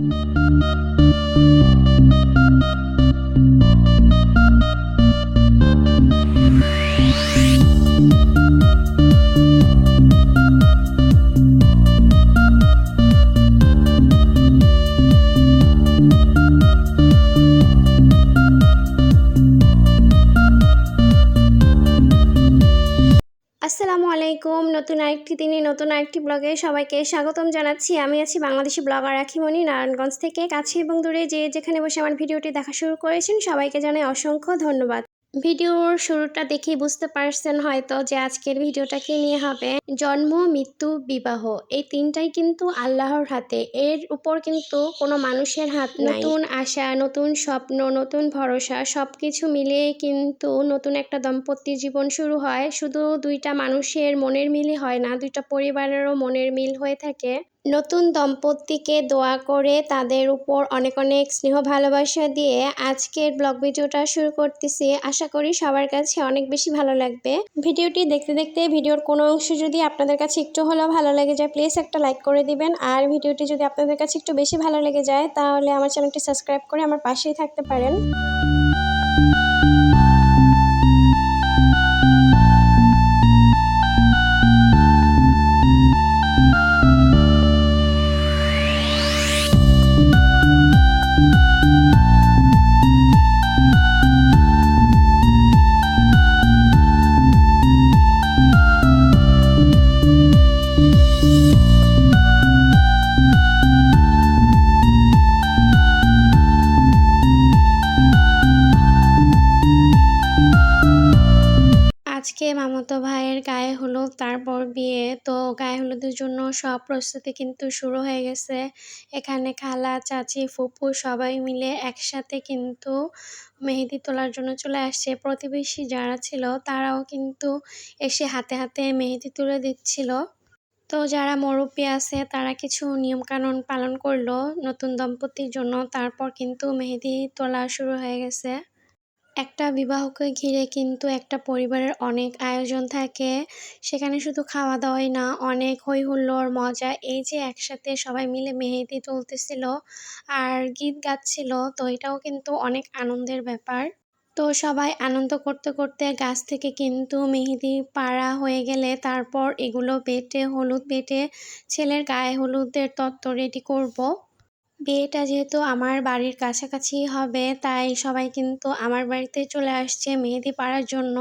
আসসালামু আলাইকুম। নতুন আরেকটি দিনে নতুন আরেকটি ব্লগে সবাইকে স্বাগতম জানাচ্ছি। আমি আছি বাংলাদেশি ব্লগার রাখিমণি নারায়ণগঞ্জ থেকে। কাছে এবং দূরে যে যেখানে বসে আমার ভিডিওটি দেখা শুরু করেছেন সবাইকে জানাই অসংখ্য ধন্যবাদ। ভিডিওর শুরুটা দেখেই বুঝতে পারছেন হয়তো যে আজকের ভিডিওটা কি নিয়ে হবে। জন্ম, মৃত্যু, বিবাহ, এই তিনটাই কিন্তু আল্লাহর হাতে। এর উপর কিন্তু কোনো মানুষের হাত নতুন আশা, নতুন স্বপ্ন, নতুন ভরসা সব কিছু মিলিয়ে কিন্তু নতুন একটা দম্পতি জীবন শুরু হয়। শুধু দুইটা মানুষের মনের মিলই হয় না, দুইটা পরিবারেরও মনের মিল হয়ে থাকে। নতুন দম্পতিকে দোয়া করে তাদের উপর অনেক অনেক স্নেহ ভালোবাসা দিয়ে আজকের ব্লগ ভিডিওটা শুরু করতেছি। আশা করি সবার কাছে অনেক বেশি ভালো লাগবে। ভিডিওটি দেখতে দেখতে ভিডিওর কোনো অংশ যদি আপনাদের কাছে একটু হলেও ভালো লেগে যায় প্লিজ একটা লাইক করে দিবেন। আর ভিডিওটি যদি আপনাদের কাছে একটু বেশি ভালো লেগে যায়, তাহলে আমার চ্যানেলটি সাবস্ক্রাইব করে আমার পাশেই থাকতে পারেন। মামাতো ভাইয়ের গায়ে হলুদ, তারপর বিয়ে। তো গায়ে হলুদের জন্য সব প্রস্তুতি কিন্তু শুরু হয়ে গেছে। এখানে খালা, চাচি, ফুপু সবাই মিলে একসাথে কিন্তু মেহেদি তোলার জন্য চলে আসছে। প্রতিবেশী যারা ছিল, তারাও কিন্তু এসে হাতে হাতে মেহেদি তুলে দিচ্ছিল। তো যারা মুরব্বী আছে, তারা কিছু নিয়মকানুন পালন করল নতুন দম্পতির জন্য। তারপর কিন্তু মেহেদি তোলা শুরু হয়ে গেছে। একটা বিবাহকে ঘিরে কিন্তু একটা পরিবারের অনেক আয়োজন থাকে সেখানে শুধু খাওয়া দাওয়াই না, অনেক হই হুল্লোড় মজা, এই যে একসাথে সবাই মিলে মেহেদি তুলতেছিল আর গীত গাচ্ছিল, তো এটাও কিন্তু অনেক আনন্দের ব্যাপার তো সবাই আনন্দ করতে করতে গাছ থেকে কিন্তু মেহেদি পাড়া হয়ে গেলে তারপর এগুলো বেটে, হলুদ বেটে ছেলের গায়ে হলুদের তত্ত্ব রেডি করব। বিয়েটা যেহেতু আমার বাড়ির কাছাকাছি হবে, তাই সবাই কিন্তু আমার বাড়িতে চলে আসছে মেহেদি পাড়ার জন্য।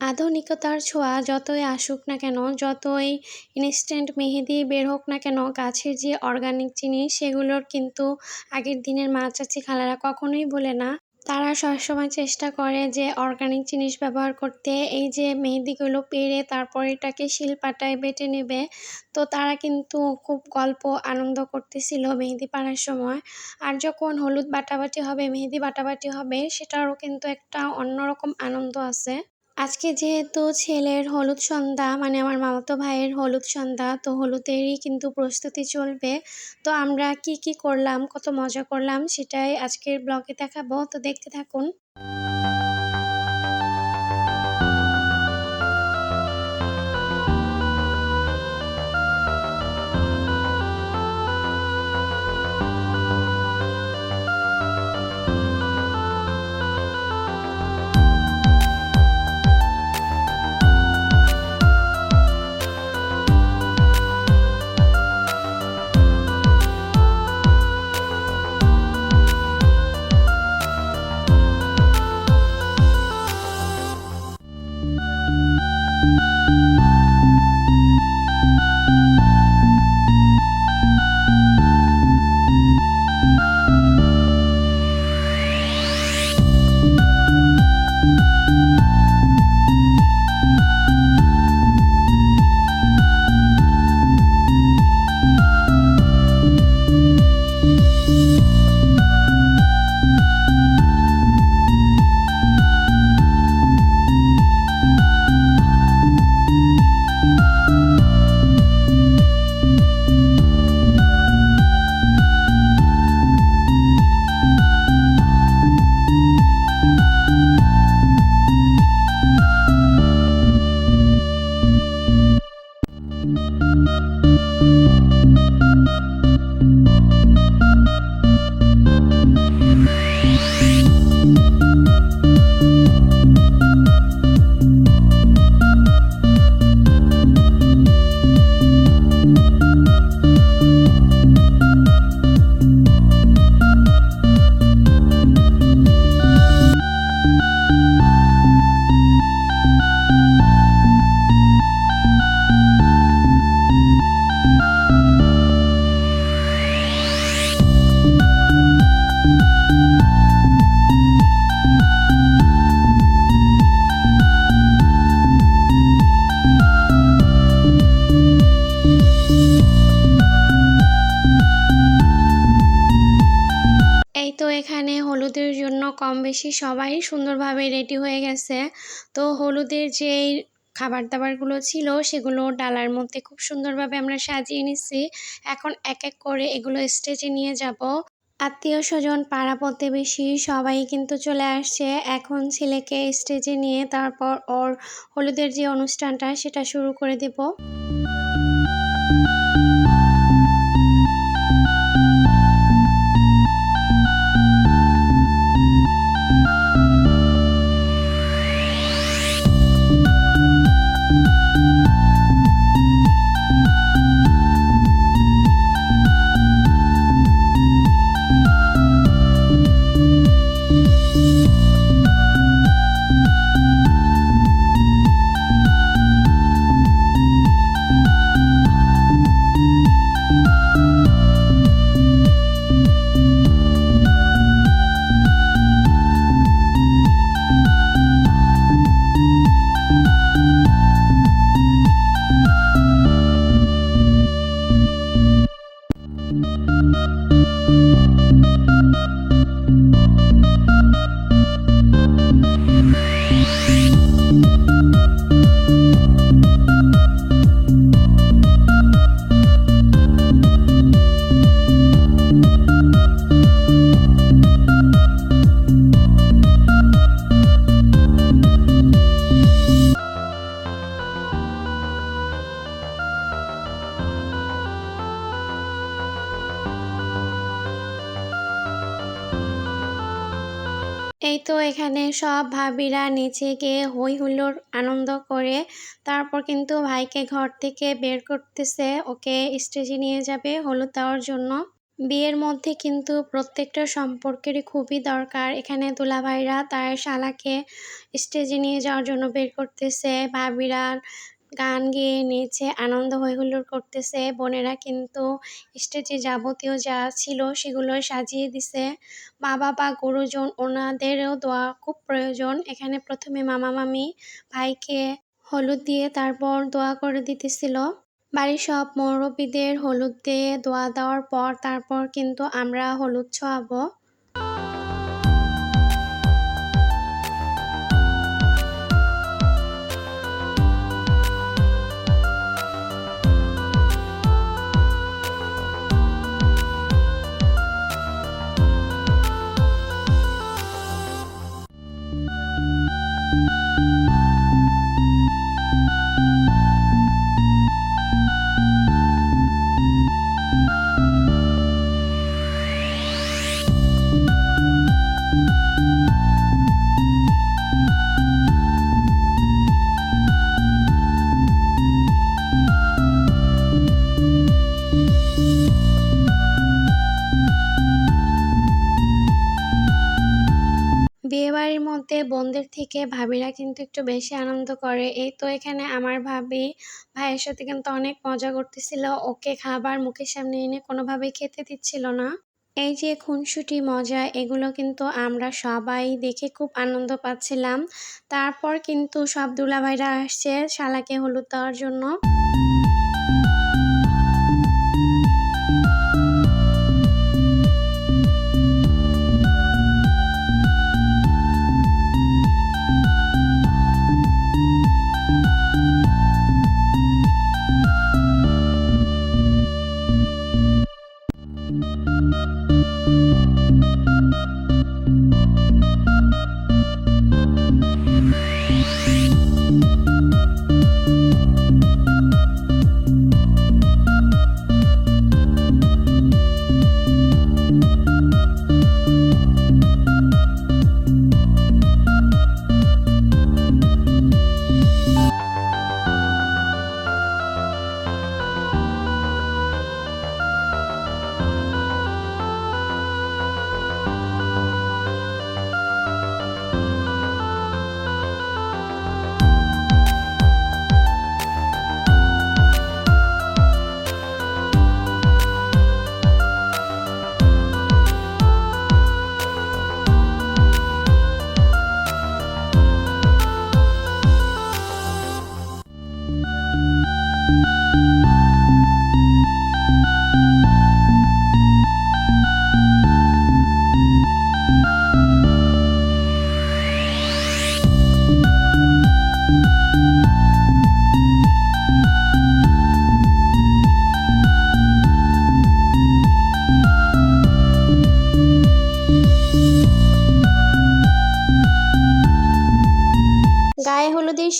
আধুনিকতার ছোঁয়া যতই আসুক না কেন, যতই ইনস্ট্যান্ট মেহেদি বের হোক না কেন, গাছের যে অর্গানিক জিনিস, সেগুলোর কিন্তু আগের দিনের মা চাচি খালারা কখনোই বলে না। তারা সবসময় চেষ্টা করে যে অর্গানিক জিনিস ব্যবহার করতে। এই যে মেহেদিগুলো পেরে তারপর এটাকে শিলপাটায় বেটে নেবে। তো তারা কিন্তু খুব গল্প আনন্দ করতেছিল মেহেদি পাড়ার সময়। আর যখন হলুদ বাটাবাটি হবে, মেহেদি বাটাবাটি হবে, সেটারও কিন্তু একটা অন্যরকম আনন্দ আছে। আজকে যেহেতু ছেলের হলুদ সন্ধ্যা মানে আমার মামাতো ভাইয়ের হলুদ সন্ধ্যা, তো হলুদেরই কিন্তু প্রস্তুতি চলবে। তো আমরা কি কি করলাম, কত মজা করলাম, সেটাই আজকের ব্লগে দেখাবো। তো দেখতে থাকুন। তো এখানে হলুদের জন্য কম বেশি সবাই সুন্দরভাবে রেডি হয়ে গেছে। তো হলুদের যেই খাবার দাবারগুলো ছিল, সেগুলো ডালার মধ্যে খুব সুন্দরভাবে আমরা সাজিয়ে নিচ্ছি। এখন এক এক করে এগুলো স্টেজে নিয়ে যাব। আত্মীয় স্বজন, পাড়া প্রতিবেশী সবাই কিন্তু চলে আসছে। এখন ছেলেকে স্টেজে নিয়ে তারপর ওর হলুদের যে অনুষ্ঠানটা, সেটা শুরু করে দেব। এই তো এখানে সব ভাবিরা নিচে গিয়ে হই হুল্লোড় আনন্দ করে তারপর কিন্তু ভাইকে ঘর থেকে বের করতেছে। ওকে স্টেজে নিয়ে যাবে হলুদ দেওয়ার জন্য। বিয়ের মধ্যে কিন্তু প্রত্যেকটা সম্পর্কেরই খুবই দরকার। এখানে দুলাভাইরা তার শালাকে স্টেজে নিয়ে যাওয়ার জন্য বের করতেছে। ভাবিরা গান গেয়ে নেচে আনন্দ হই হুল্লোড় করতেছে বোনেরা, কিন্তু স্টেজে যাবতীয় যা ছিল সেগুলো সাজিয়ে দিছে। মা বাবা, গুরুজন, ওনাদেরও দোয়া খুব প্রয়োজন। এখানে প্রথমে মামা মামি ভাইকে হলুদ দিয়ে তারপর দোয়া করে দিতেছিল। বাড়ির সব মুরব্বীদের হলুদ দিয়ে দোয়া দেওয়ার পর তারপর কিন্তু আমরা হলুদ ছোঁয়াবো। মধ্যে বোনদের থেকে ভাবিরা কিন্তু একটু বেশি আনন্দ করে। এই তো এখানে আমার ভাবি ভাইয়ের সাথে কিন্তু অনেক মজা করতেছিল। ওকে খাবার মুখের সামনে এনে কোনোভাবেই খেতে দিচ্ছিল না। এই যে খুনসুটি মজা, এগুলো কিন্তু আমরা সবাই দেখে খুব আনন্দ পাচ্ছিলাম। তারপর কিন্তু সব দুলাভাইরা আসছে শালাকে হলুদ দেওয়ার জন্য।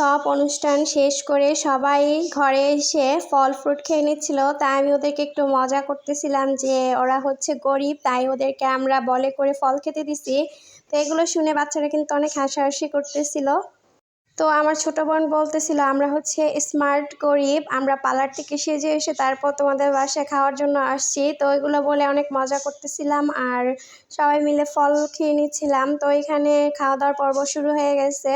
সব অনুষ্ঠান শেষ করে সবাই ঘরে এসে ফল ফ্রুট খেয়ে নিচ্ছিল। তাই আমি ওদেরকে একটু মজা করতেছিলাম যে ওরা হচ্ছে গরিব, তাই ওদেরকে আমরা বলে করে ফল খেতে দিছি। তো এগুলো শুনে বাচ্চারা কিন্তু অনেক হাসাহাসি করতেছিল। তো আমার ছোট বোন বলতেছিল, আমরা হচ্ছে স্মার্ট গরিব, আমরা পার্লার থেকে সেজে এসে তারপর তোমাদের বাসায় খাওয়ার জন্য আসছি। তো এগুলো বলে অনেক মজা করতেছিলাম আর সবাই মিলে ফল খেয়ে নিচ্ছিলাম। তো এখানে খাওয়া দাওয়ার পর্ব শুরু হয়ে গেছে।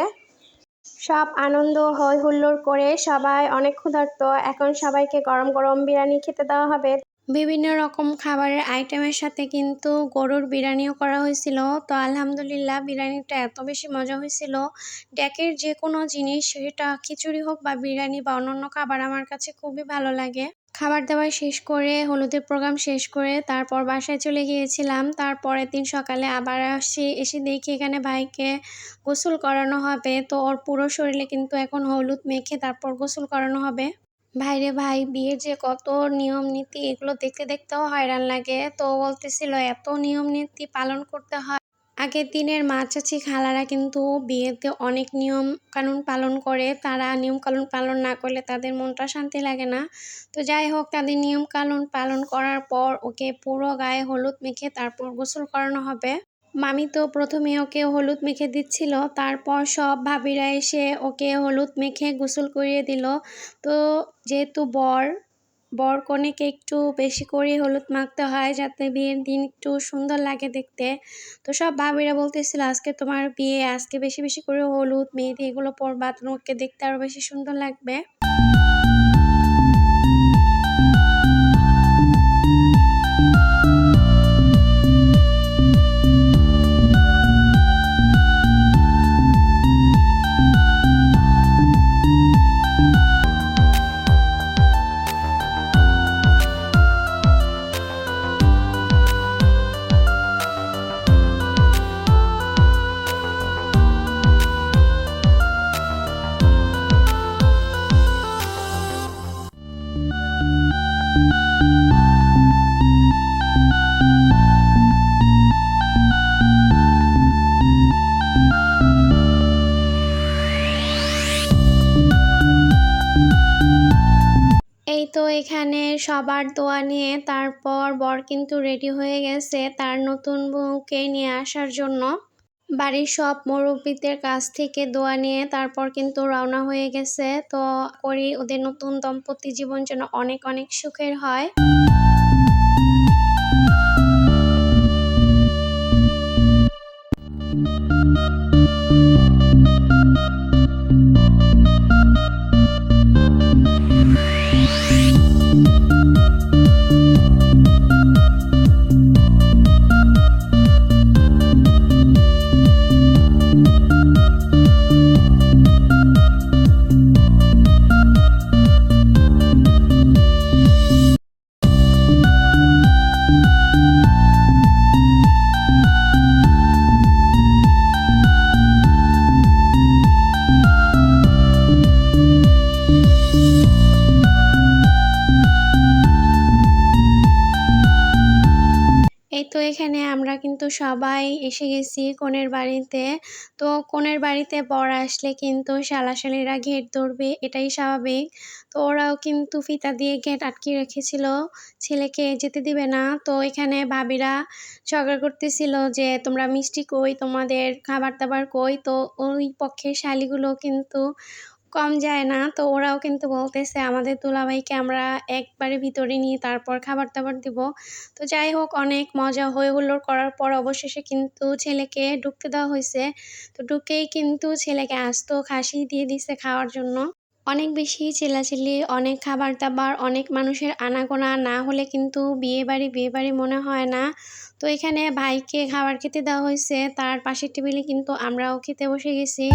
সব আনন্দ হই হুল্লোড় করে সবাই অনেক ক্ষুধার্ত। এখন সবাইকে গরম গরম বিরিয়ানি খেতে দেওয়া হবে। বিভিন্ন রকম খাবারের আইটেমের সাথে কিন্তু গরুর বিরিয়ানিও করা হয়েছিল। তো আলহামদুলিল্লাহ বিরিয়ানিটা এত বেশি মজা হয়েছিল। ডেকের যে কোনো জিনিস, সেটা খিচুড়ি হোক বা বিরিয়ানি বা অন্যান্য খাবার আমার কাছে খুবই ভালো লাগে। খাবার দাবার শেষ করে, হলুদের প্রোগ্রাম শেষ করে তারপর বাসায় চলে গিয়েছিলাম। তারপরের দিন সকালে আবার আসি এসে দেখি এখানে ভাইকে গোসল করানো হবে। তো ওর পুরো শরীরে কিন্তু এখন হলুদ মেখে তারপর গোসল করানো হবে। ভাইরে ভাই, বিয়ের যে কত নিয়ম নীতি, এগুলো দেখতে দেখতেও হয়রান লাগে। তো বলতেছিল, এত নিয়ম নীতি পালন করতে হয় আগের দিনের মা চাচি খালারা কিন্তু বিয়েতে অনেক নিয়ম কানুন পালন করে। তারা নিয়ম কানুন পালন না করলে তাদের মনটা শান্তি লাগে না। তো যাই হোক, তাদের নিয়ম কানুন পালন করার পর ওকে পুরো গায়ে হলুদ মেখে তারপর গোসল করানো হবে। মামি তো প্রথমে ওকে হলুদ মেখে দিচ্ছিল, তারপর সব ভাবিরা এসে ওকে হলুদ মেখে গোসল করিয়ে দিল। তো যেহেতু বর বর কনেকে একটু বেশি করে হলুদ মাখতে হয় যাতে বিয়ের দিন একটু সুন্দর লাগে দেখতে। তো সব ভাবিরা বলতেছিল, আজকে তোমার বিয়ে, আজকে বেশি বেশি করে হলুদ, মেহেদি এগুলো পরবা, তোমাকে দেখতে আরও বেশি সুন্দর লাগবে। তো এখানে সবার দোয়া নিয়ে তারপর বর কিন্তু রেডি হয়ে গেছে তার নতুন বউকে নিয়ে আসার জন্য। বাড়ির সব মুরব্বীদের কাছ থেকে দোয়া নিয়ে তারপর কিন্তু রওনা হয়ে গেছে। তো করি ওদের নতুন দম্পতি জীবন যেন অনেক অনেক সুখের হয়। এই তো এখানে আমরা কিন্তু সবাই এসে গেছি কনের বাড়িতে। তো কনের বাড়িতে বর আসলে কিন্তু শালাশালিরা ঘেট ধরবে, এটাই স্বাভাবিক। তো ওরাও কিন্তু ফিতা দিয়ে গেট আটকে রেখেছিল, ছেলেকে যেতে দিবে না। তো এখানে ভাবিরা ঝগড়া করতেছিল যে, তোমরা মিষ্টি কই? তোমাদের খাবার দাবার কই? তো ওই পক্ষের শালিগুলো কিন্তু কম যায় না। তো ওরাও কিন্তু বলতেছে, আমাদের দুলাভাইকে আমরা একবারে ভিতরে নিয়ে তারপর খাবার দাবার দিব। তো যাই হোক, অনেক মজা হয়ে হুল্লোড় করার পর অবশেষে কিন্তু ছেলেকে ঢুকতে দেওয়া হয়েছে। তো ঢুকেই কিন্তু ছেলেকে আস্ত খাসি দিয়ে দিছে খাওয়ার জন্য। অনেক বেশি চেলাচেলি অনেক খাবার দাবার, অনেক মানুষের আনাগোনা না হলে কিন্তু বিয়ে বাড়ি বিয়ে বাড়ি মনে হয় না। তো এখানে ভাইকে খাবার খেতে দেওয়া হয়েছে। তার পাশের টেবিলে কিন্তু আমরাও খেতে বসে গেছি।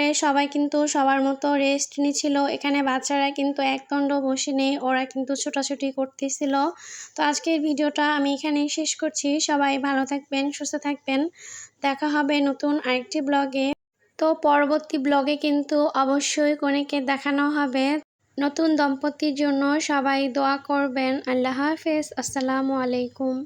করে সবাই কিন্তু সবার মতো রেস্ট নিচ্ছিল এখানে বাচ্চারা কিন্তু একদণ্ড বসে নেই, ওরা কিন্তু ছোটাছুটি করতেছিল। তো আজকের ভিডিওটা আমি এখানেই শেষ করছি। সবাই ভালো থাকবেন, সুস্থ থাকবেন। দেখা হবে নতুন আরেকটি ব্লগে। তো পরবর্তী ব্লগে কিন্তু অবশ্যই কনেকে দেখানো হবে। নতুন দম্পতির জন্য সবাই দোয়া করবেন। আল্লাহ হাফেজ। আসসালামু আলাইকুম।